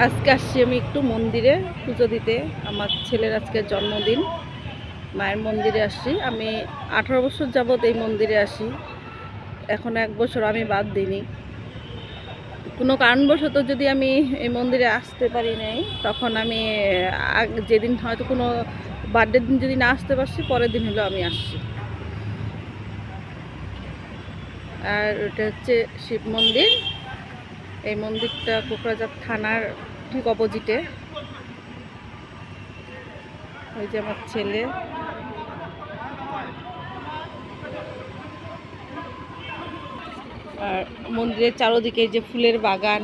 আজকে আসছি আমি একটু মন্দিরে পুজো দিতে। আমার ছেলের আজকে জন্মদিন। মায়ের মন্দিরে আসছি। আমি আঠারো বছর যাবৎ এই মন্দিরে আসি। এখন এক বছর আমি বাদ দিইনি। কোনো কারণবশত যদি আমি এই মন্দিরে আসতে পারি নাই, তখন আমি যেদিন হয়তো কোনো বার্থডের দিন যদি না আসতে পারছি, পরের দিন হলো আমি আসছি। আর ওটা হচ্ছে শিব মন্দির। এই মন্দিরটা কোকরাঝাড় থানার ঠিক অপোজিটে ওই যে আমার ছেলে। আর মন্দিরের চারোদিকে যে ফুলের বাগান।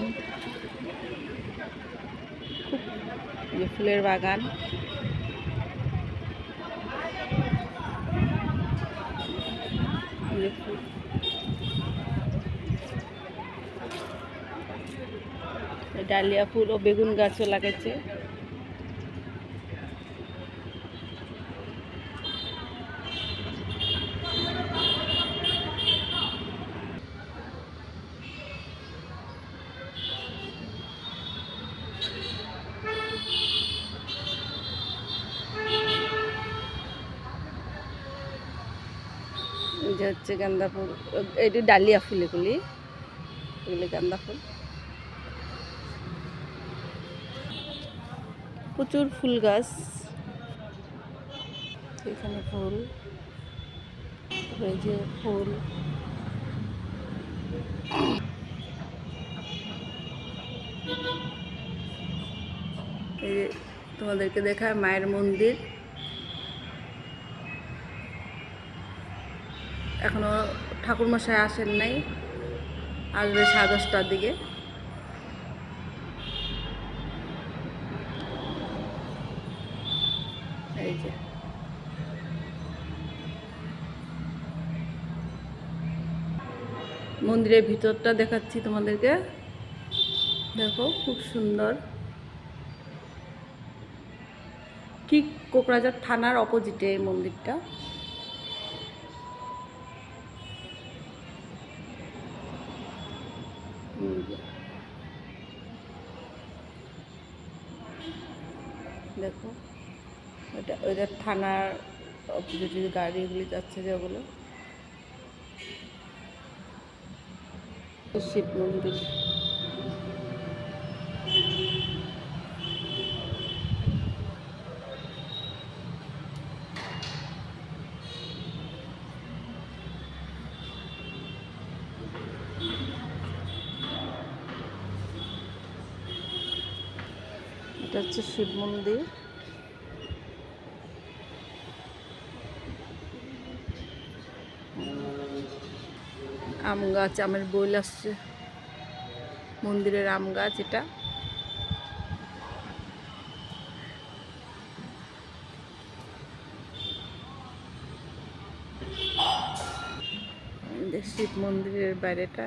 যে ফুলের বাগান। ফুল। ডালিয়া ফুল ও বেগুন গাছও লাগাইছে। যে হচ্ছে গাঁদা ফুল এটি ডালিয়া ফুল এগুলি এগুলি গাঁদা ফুল। প্রচুর ফুল গাছ। এখানে ফুল। যে ফুল। এই তোমাদেরকে দেখায় মায়ের মন্দির। এখনও ঠাকুরমশাই আসেন নাই। আসবে সাড়ে দশটার দিকে। মন্দিরের ভিতরটা দেখাচ্ছি তোমাদেরকে। দেখো, খুব সুন্দর। ঠিক কোকরাঝার থানার অপোজিটে এই মন্দিরটা। দেখো, ওটা ওইটা থানার অপোজিটে গাড়িগুলি যাচ্ছে যে শিব মন্দির এটা হচ্ছে শিব মন্দির আম গাছ আমের বইল আসছে। মন্দিরের আম গাছ এটা। শিব মন্দিরের বাইরেটা।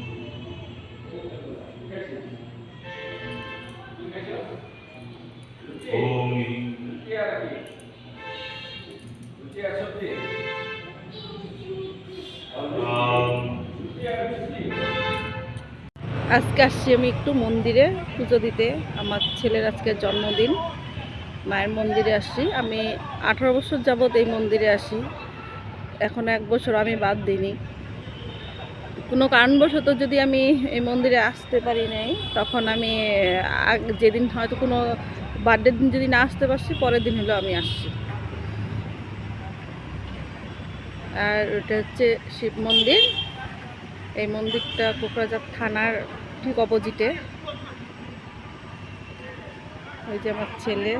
আজকে আসছি আমি একটু মন্দিরে পুজো দিতে। আমার ছেলের আজকে জন্মদিন। মায়ের মন্দিরে আসছি। আমি আঠারো বছর যাবৎ এই মন্দিরে আসি। এখন এক বছর আমি বাদ দিইনি। কোনো কারণবশত যদি আমি এই মন্দিরে আসতে পারি নাই, তখন আমি যেদিন হয়তো কোনো বার্থডের দিন যদি না আসতে পারছি, পরের দিন হলো আমি আসছি। আর ওটা হচ্ছে শিব মন্দির। এই মন্দিরটা কোকরাঝাড় থানার ঠিক অপোজিটে ওই যে আমার ছেলে।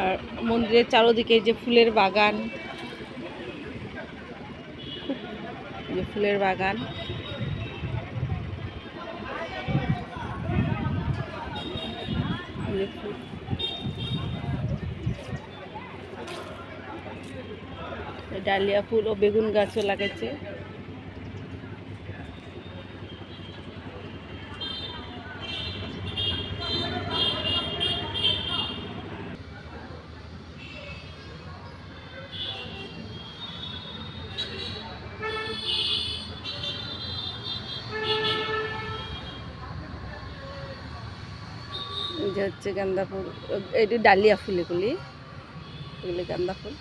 আর মন্দিরের চারোদিকে যে ফুলের বাগান। যে ফুলের বাগান। ফুল। ডালিয়া ফুল ও বেগুন গাছও লাগাইছে। হচ্ছে গাঁদা ফুল এটি ডালিয়া ফুল এগুলি এগুলি গাঁদা ফুল।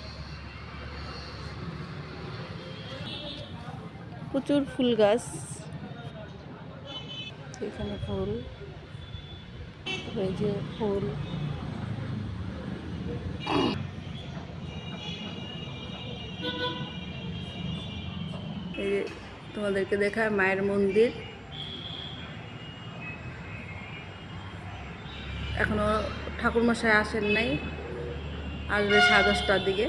প্রচুর ফুল গাছ। এখানে ফুল। যে ফুল। এই তোমাদেরকে দেখায় মায়ের মন্দির। এখনও ঠাকুরমশাই আসেন নাই। আসবে সাড়ে দশটার দিকে।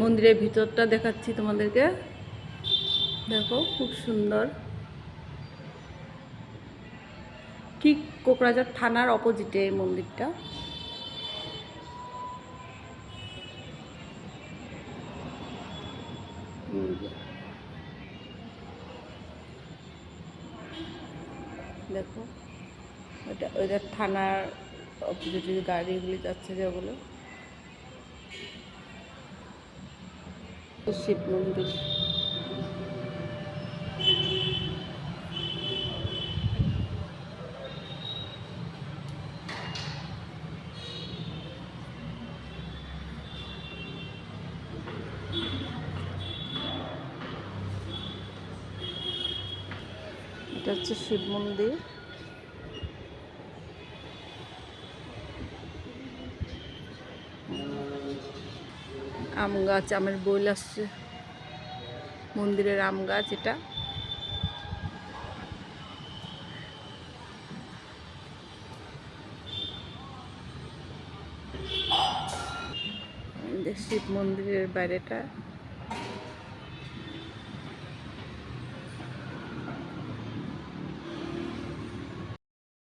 মন্দিরের ভিতরটা দেখাচ্ছি তোমাদেরকে। দেখো, খুব সুন্দর। ঠিক কোকরাঝার থানার অপোজিটে এই মন্দিরটা। দেখো ওটা ওইটা থানার অপোজিটে গাড়িগুলি যাচ্ছে যেগুলো। শিব মন্দির। এটা হচ্ছে শিব মন্দির। আম গাছ আমের বইল আসছে। মন্দিরের আম গাছ এটা। শিব মন্দিরের বাইরেটা।